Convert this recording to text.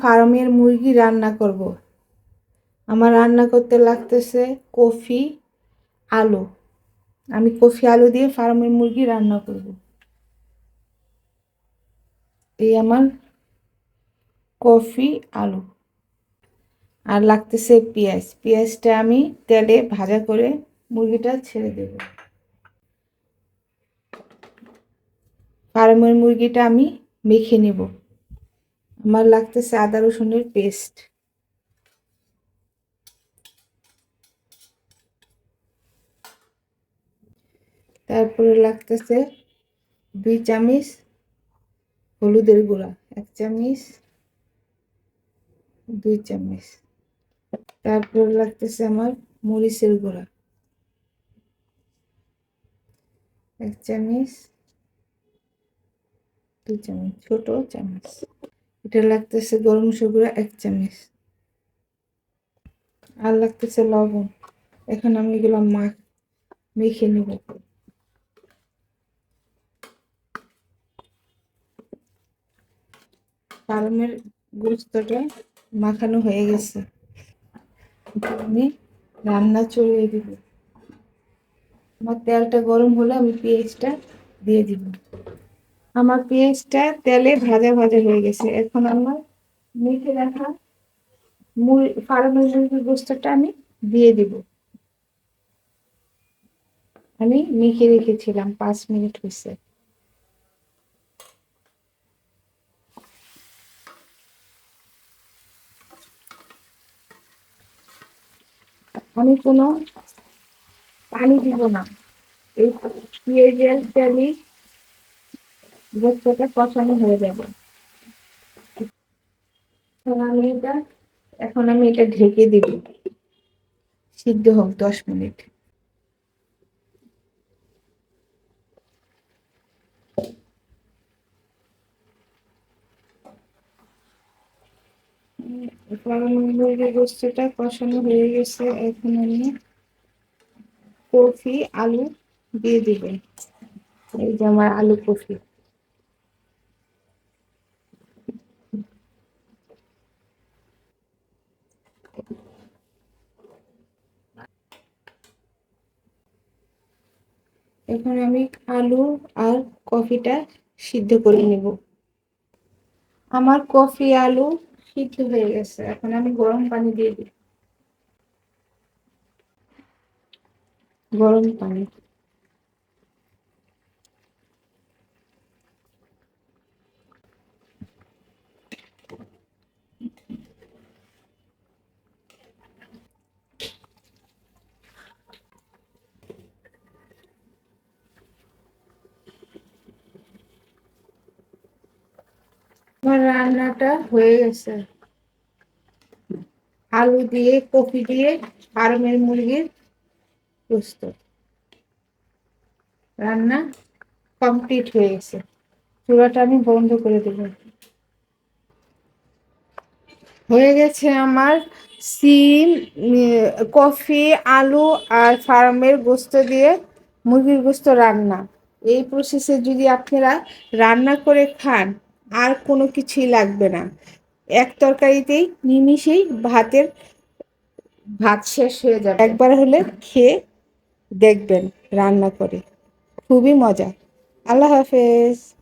ফার্মের মুরগি রান্না করব। আমার রান্না করতে লাগতেছে কফি, আলু। আমি কফি, আলু দিয়ে ফার্মের মুরগি রান্না করব। এই আমার কফি, আলু। আর লাগতেছে পেঁয়াজ। পেঁয়াজটা আমি তেলে ভাজা করে মুরগিটা ছেড়ে দেব। ফার্মের মুরগিটা আমি মেখে নেব। আমার লাগতেছে আদা রসুনের পেস্ট তারপরে লাগতেছে দুই চামিচ হলুদের গুঁড়া, এক চামচ, দুই চামিচ। তারপর লাগতেছে আমার মরিচের গুঁড়া, এক চামচ, দুই চামচ, ছোট চামচ। এটা লাগতেছে গরম গুঁড়া এক চামচ। আর লাগতেছে লবণ। এখন আমি এগুলো মাখ মেখে নেব। পালমের গোস্তটা মাখানো হয়ে গেছে। আমি রান্না চড়িয়ে দিব। আমার তেলটা গরম হলে আমি পেঁয়াজটা দিয়ে দিব। আমার পেঁয়াজটা তেলে ভাজা ভাজা হয়ে গেছে। এখন আমার মেখে রাখা মুড়ি ফার্মের মুরগির গোস্তটা আমি দিয়ে দিব। আমি মেখে রেখেছিলাম, পাঁচ মিনিট হয়েছে। আমি কোনো পানি দিব না। এই পেঁয়াজের তেলই গোস্তটা কষানো হয়ে যাবে। আমি এটা, এখন আমি এটা ঢেকে দিব। সিদ্ধ হোক দশ মিনিট। মুরগির গোস্তটা কষানো হয়ে গেছে। এখন আমি কফি, আলু দিয়ে দিবেন। এই যে আমার আলু কফি। এখন আমি আলু আর কফিটা সিদ্ধ করে নেব। আমার কফি আলু সিদ্ধ হয়ে গেছে, এখন আমি গরম পানি দিয়ে দিই। গরম পানি। আমার রান্নাটা হয়ে গেছে। আলু দিয়ে কফি দিয়ে ফার্মের মুরগির প্রস্তুত রান্না কমপ্লিট হয়ে গেছে। চুলাটা আমি বন্ধ করে দেব। হয়ে গেছে আমার সিম কফি, আলু আর ফার্মের গোস্ত দিয়ে মুরগির গোস্ত রান্না। এই প্রসেসে যদি আপনারা রান্না করে খান আর কোনো কিছুই লাগবে না। এক তরকারিতেই নিমিষেই ভাতের ভাত শেষ হয়ে যাবে। একবার হলে খেয়ে দেখবেন রান্না করে। খুবই মজা। আল্লাহ হাফেজ।